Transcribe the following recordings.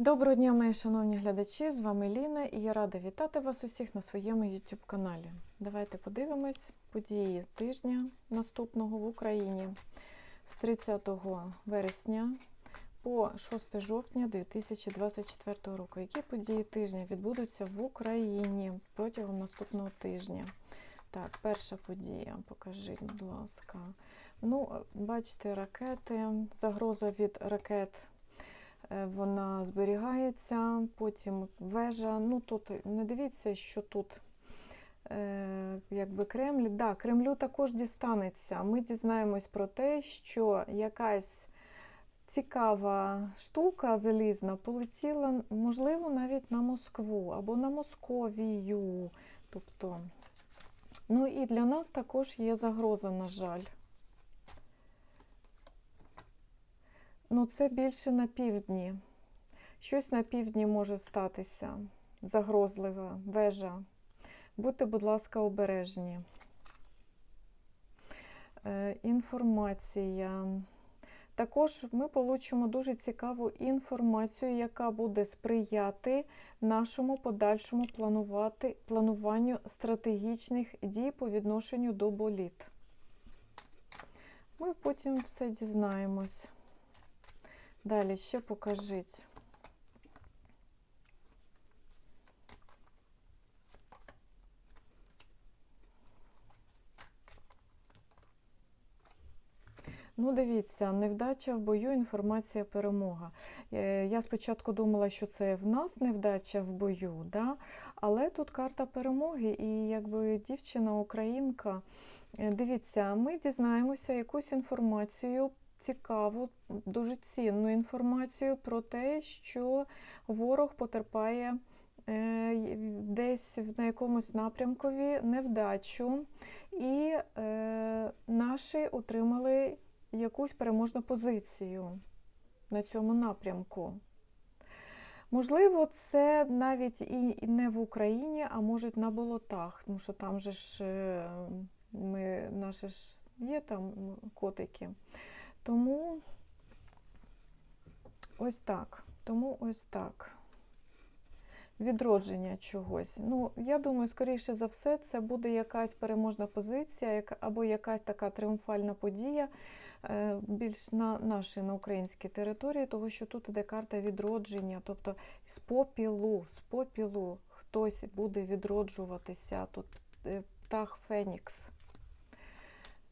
Доброго дня, мої шановні глядачі! З вами Ліна і я рада вітати вас усіх на своєму YouTube каналі. Давайте подивимось події тижня наступного в Україні з 30 вересня по 6 жовтня 2024 року. Які події тижня відбудуться в Україні протягом наступного тижня? Так, перша подія, покажіть, будь ласка. Ну, бачите, ракети, загроза від ракет. Е, Вона зберігається, потім вежа. Ну тут не дивіться, що тут е, якби Кремль. Да, Кремлю також дістанеться. Ми дізнаємось про те, що якась цікава штука залізна полетіла, можливо, навіть на Москву або на Московію. Тобто, ну і для нас також є загроза, на жаль. Ну, це більше на півдні. Щось на півдні може статися. Загрозлива вежа. Будьте, будь ласка, обережні. Е, інформація. Також ми получимо дуже цікаву інформацію, яка буде сприяти нашому подальшому планувати, плануванню стратегічних дій по відношенню до боліт. Ми потім все дізнаємось. Далі ще покажіть. Ну, дивіться, невдача в бою, інформація, перемога. Е, Я спочатку думала, що це в нас невдача в бою, да? але тут карта перемоги, і якби дівчина, українка. Е, Дивіться, ми дізнаємося якусь інформацію цікаву, дуже цінну інформацію про те, що ворог потерпає е, десь на якомусь напрямкові невдачу, і е, наші отримали якусь переможну позицію на цьому напрямку. Можливо, це навіть і не в Україні, а може на болотах, тому що там же ж е, ми, наші ж є там котики. Тому ось так. Тому ось так. Відродження чогось. Ну, я думаю, скоріше за все, це буде якась переможна позиція, або якась така тріумфальна подія е, більш на нашій на українській території, тому що тут іде карта відродження, тобто з попілу, з попілу хтось буде відроджуватися. Тут е, птах Фенікс.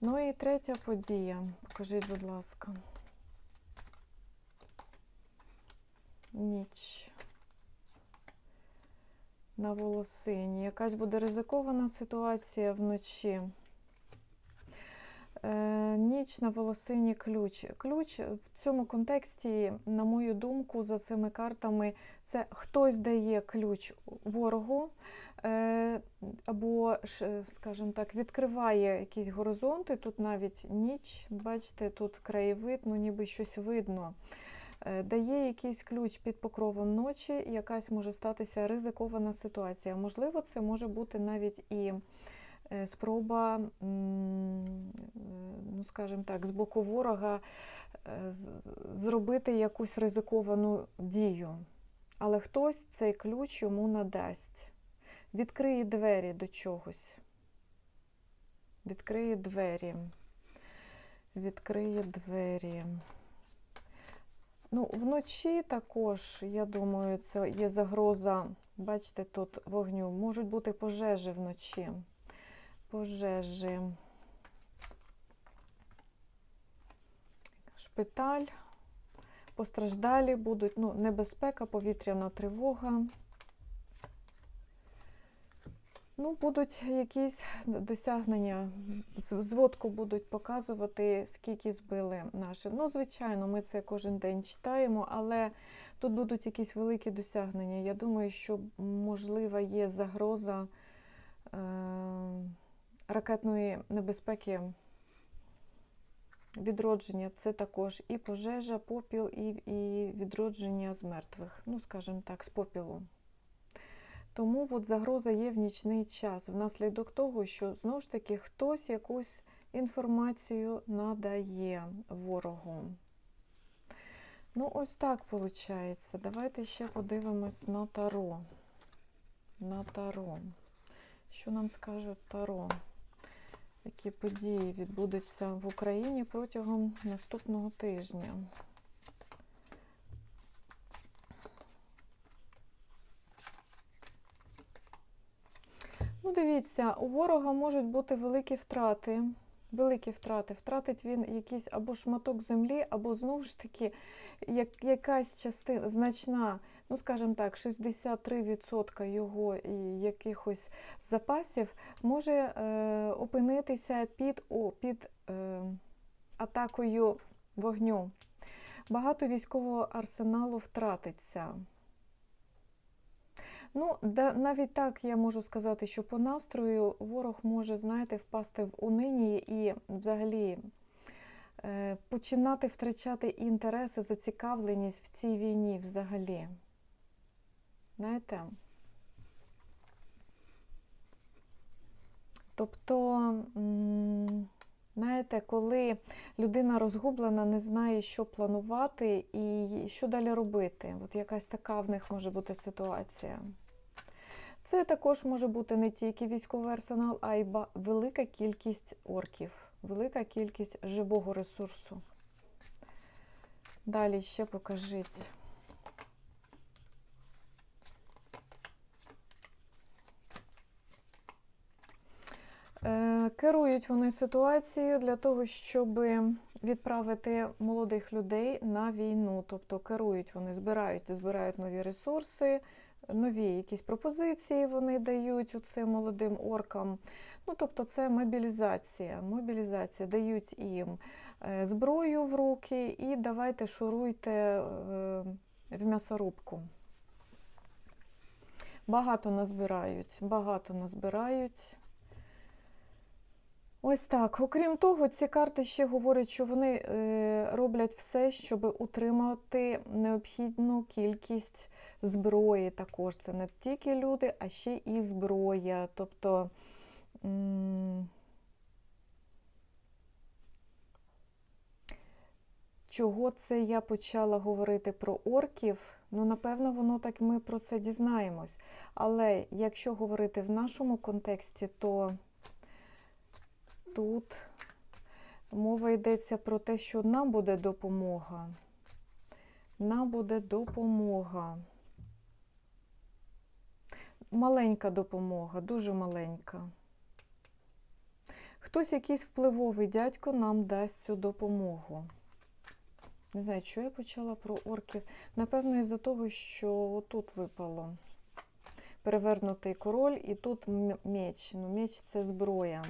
Ну і третя подія. Покажіть, будь ласка. Ніч. На волосині. Якась буде ризикована ситуація вночі. Е, ніч на волосині ключ. Ключ в цьому контексті, на мою думку, за цими картами, це хтось дає ключ ворогу, або, ж, скажімо так, відкриває якісь горизонти. Тут навіть ніч, бачите, тут краєвид, ну ніби щось видно. Е, Дає якийсь ключ під покровом ночі, якась може статися ризикована ситуація. Можливо, це може бути навіть і е, спроба, е, ну скажімо так, з боку ворога е, зробити якусь ризиковану дію. Але хтось цей ключ йому надасть. Відкриє двері до чогось. Відкриє двері. Відкриє двері. Ну, вночі також, я думаю, це є загроза. Бачите, тут вогню. Можуть бути пожежі вночі. Пожежі. Шпиталь. Постраждалі будуть, ну, небезпека, повітряна тривога. Ну, будуть якісь досягнення, зводку будуть показувати, скільки збили наші. Ну, звичайно, ми це кожен день читаємо, але тут будуть якісь великі досягнення. Я думаю, що можлива є загроза е- ракетної небезпеки. Відродження це також і пожежа, попіл, і, і відродження з мертвих, ну, скажімо так, з попілу. Тому от загроза є в нічний час, внаслідок того, що знову ж таки хтось якусь інформацію надає ворогу. Ну, ось так виходить. Давайте ще подивимось на таро. На таро. Що нам скаже таро? Які події відбудуться в Україні протягом наступного тижня? Дивіться, у ворога можуть бути великі втрати. Великі втрати. Втратить він якийсь або шматок землі, або знову ж таки як, якась частина значна, ну скажімо так, 63% його і якихось запасів може е, опинитися під, о, під е, атакою вогню. Багато військового арсеналу втратиться. Ну, да, навіть так я можу сказати, що по настрою ворог може, знаєте, впасти в унині і взагалі е, починати втрачати інтереси, зацікавленість в цій війні взагалі. Знаєте? Тобто, знаєте, коли людина розгублена, не знає, що планувати і що далі робити. От якась така в них може бути ситуація. Це також може бути не тільки військовий арсенал, а й велика кількість орків, велика кількість живого ресурсу. Далі ще покажіть. Е, Керують вони ситуацією для того, щоб відправити молодих людей на війну. Тобто керують вони, збирають, збирають нові ресурси, нові якісь пропозиції вони дають цим молодим оркам. Ну, тобто, це мобілізація. Мобілізація дають їм е, зброю в руки і давайте шуруйте е, в м'ясорубку. Багато назбирають, багато назбирають. Ось так. Окрім того, ці карти ще говорять, що вони е, роблять все, щоб утримати необхідну кількість зброї. Також це не тільки люди, а ще і зброя. Тобто чого це я почала говорити про орків? Ну, напевно, воно так ми про це дізнаємось. Але якщо говорити в нашому контексті, то тут мова йдеться про те, що нам буде допомога. Нам буде допомога. Маленька допомога, дуже маленька. Хтось якийсь впливовий дядько нам дасть цю допомогу. Не знаю, що я почала про орків. Напевно, із-за того, що отут випало перевернутий король, і тут меч. Ну, меч це зброя.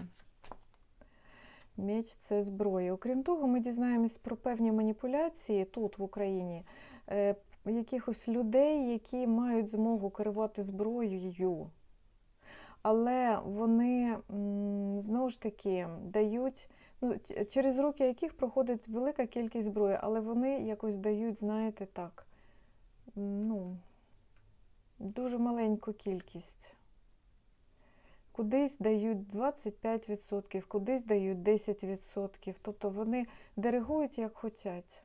Меч це зброя. Окрім того, ми дізнаємось про певні маніпуляції тут, в Україні, е, якихось людей, які мають змогу керувати зброєю. Але вони знову ж таки дають, ну, через руки яких проходить велика кількість зброї, але вони якось дають, знаєте, так, ну, дуже маленьку кількість. Кудись дають 25%, кудись дають 10%. Тобто вони диригують як хочуть.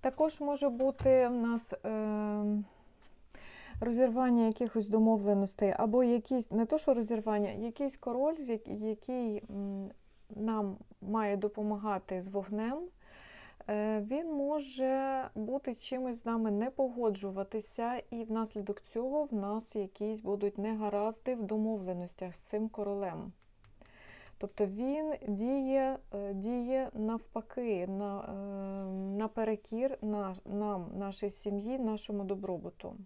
Також може бути в нас е, розірвання якихось домовленостей, або якісь, не то, що розірвання, якийсь король, який нам має допомагати з вогнем, він може бути чимось з нами не погоджуватися, і внаслідок цього в нас якісь будуть негаразди в домовленостях з цим королем. Тобто він діє, е, діє навпаки, на, е, наперекір на, нам, нашій сім'ї, нашому добробуту.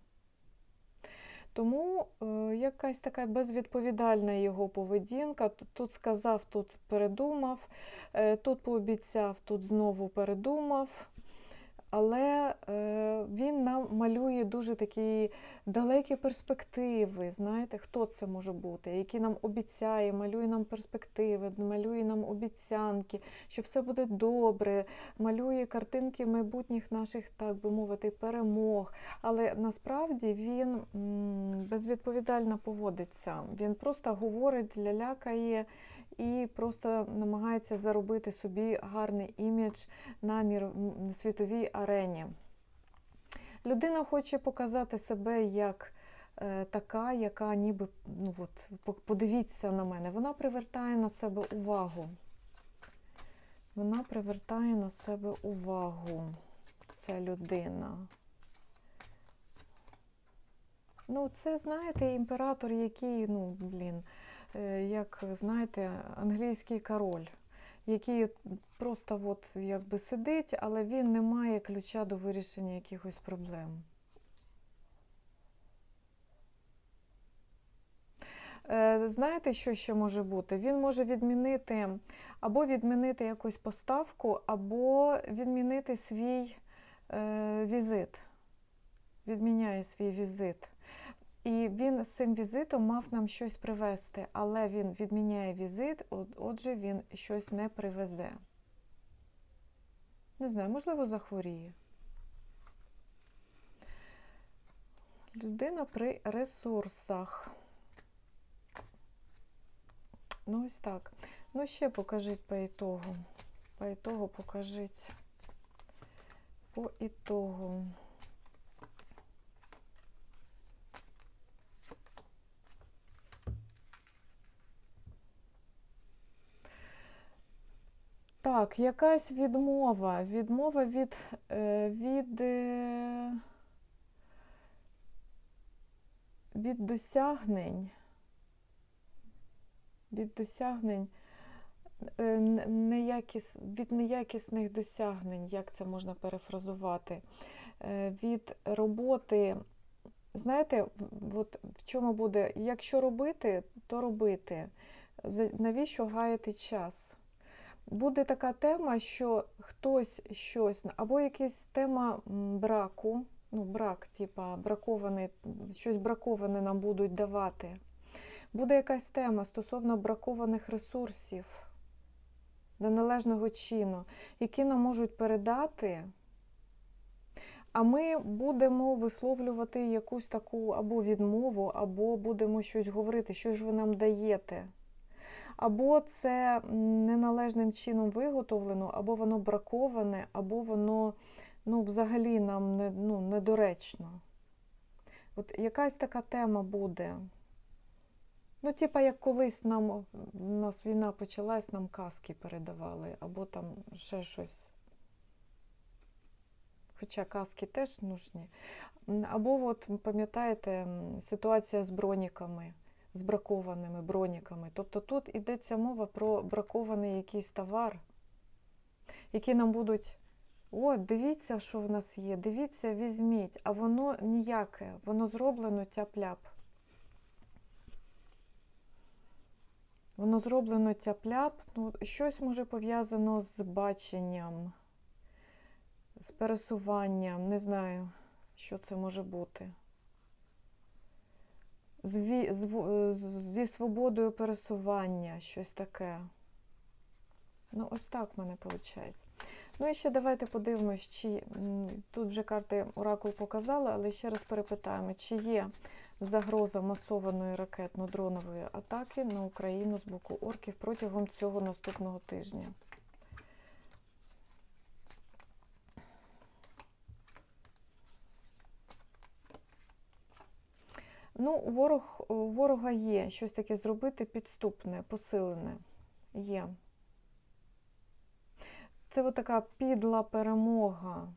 Тому е, якась така безвідповідальна його поведінка. Тут сказав, тут передумав, е, тут пообіцяв, тут знову передумав. Але е, він нам малює дуже такі далекі перспективи. Знаєте, хто це може бути, який нам обіцяє, малює нам перспективи, малює нам обіцянки, що все буде добре, малює картинки майбутніх наших, так би мовити, перемог. Але насправді він безвідповідально поводиться. Він просто говорить, лялякає і просто намагається заробити собі гарний імідж на мір... світовій арені. Людина хоче показати себе як е, така, яка ніби, ну от, подивіться на мене, вона привертає на себе увагу. Вона привертає на себе увагу. Ця людина. Ну, це, знаєте, імператор, який, ну, блін, як, знаєте, англійський король, який просто от якби сидить, але він не має ключа до вирішення якихось проблем. Е, Знаєте, що ще може бути? Він може відмінити або відмінити якусь поставку, або відмінити свій е, візит. Відміняє свій візит. І він з цим візитом мав нам щось привезти, але він відміняє візит, отже, він щось не привезе. Не знаю, можливо, захворіє. Людина при ресурсах. Ну, ось так. Ну, ще покажіть по ітогу. По ітогу покажіть. По ітогу. Так, якась відмова. Відмова від, е, від, е, від досягнень. Від досягнень е, неякіс, від неякісних досягнень, як це можна перефразувати, від роботи. Знаєте, от в чому буде, якщо робити, то робити. Навіщо гаяти час? Буде така тема, що хтось щось, або якась тема браку, ну, брак, типа бракований, щось браковане нам будуть давати. Буде якась тема стосовно бракованих ресурсів неналежного чину, які нам можуть передати, а ми будемо висловлювати якусь таку або відмову, або будемо щось говорити, що ж ви нам даєте. Або це неналежним чином виготовлено, або воно браковане, або воно ну, взагалі нам не, ну, недоречно. От якась така тема буде. Ну, типа, як колись нам у нас війна почалась, нам казки передавали, або там ще щось. Хоча казки теж нужні. Або, от, пам'ятаєте, ситуація з броніками, з бракованими броніками. Тобто тут йдеться мова про бракований якийсь товар, який нам будуть. О, дивіться, що в нас є, дивіться, візьміть, а воно ніяке, воно зроблено тяп-ляп. Воно зроблено тяп-ляп, ну, щось може пов'язано з баченням, з пересуванням, не знаю, що це може бути. З- зі свободою пересування, щось таке. Ну, ось так в мене виходить. Ну і ще давайте подивимось, чи тут вже карти Оракул показали, але ще раз перепитаємо, чи є загроза масованої ракетно-дронової атаки на Україну з боку орків протягом цього наступного тижня. Ну, ворог, у ворога є щось таке зробити підступне, посилене. Є. Це от така підла перемога.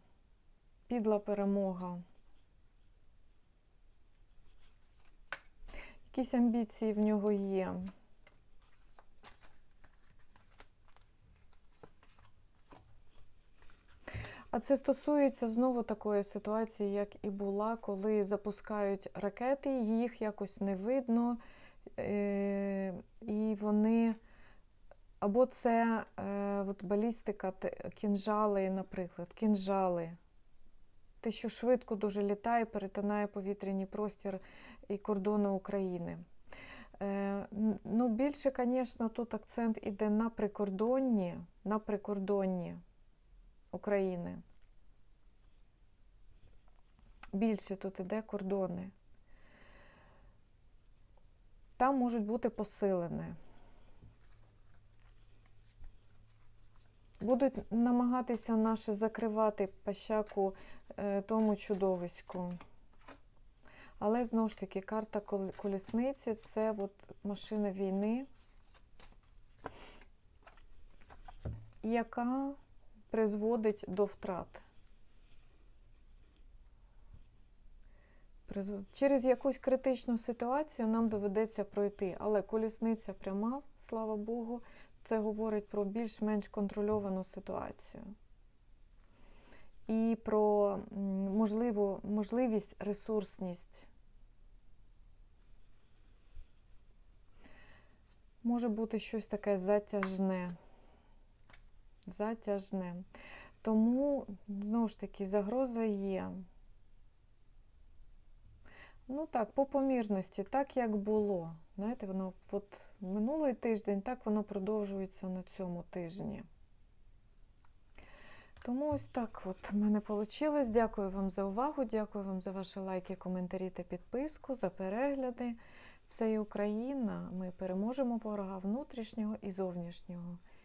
Підла перемога. Якісь амбіції в нього є. А це стосується знову такої ситуації, як і була, коли запускають ракети, їх якось не видно, е- і вони. Або це е, от балістика, кінжали, наприклад, кінжали. Те, що швидко дуже літає, перетинає повітряний простір і кордони України. Е, ну, більше, звісно, тут акцент іде на прикордонні, на прикордонні України. Більше тут іде кордони. Там можуть бути посилені. Будуть намагатися наші закривати пащаку е, тому чудовиську. Але знову ж таки, карта колісниці це от машина війни, яка призводить до втрат. Через якусь критичну ситуацію нам доведеться пройти, але колісниця пряма, слава Богу, це говорить про більш-менш контрольовану ситуацію. І про можливу, можливість, ресурсність. Може бути щось таке затяжне. Затяжне. Тому, знову ж таки, загроза є. Ну так, по помірності, так як було. Знаєте, воно от минулий тиждень, так воно продовжується на цьому тижні. Тому ось так от в мене вийшло. Дякую вам за увагу, дякую вам за ваші лайки, коментарі та підписку, за перегляди. Все є Україна. Ми переможемо ворога внутрішнього і зовнішнього.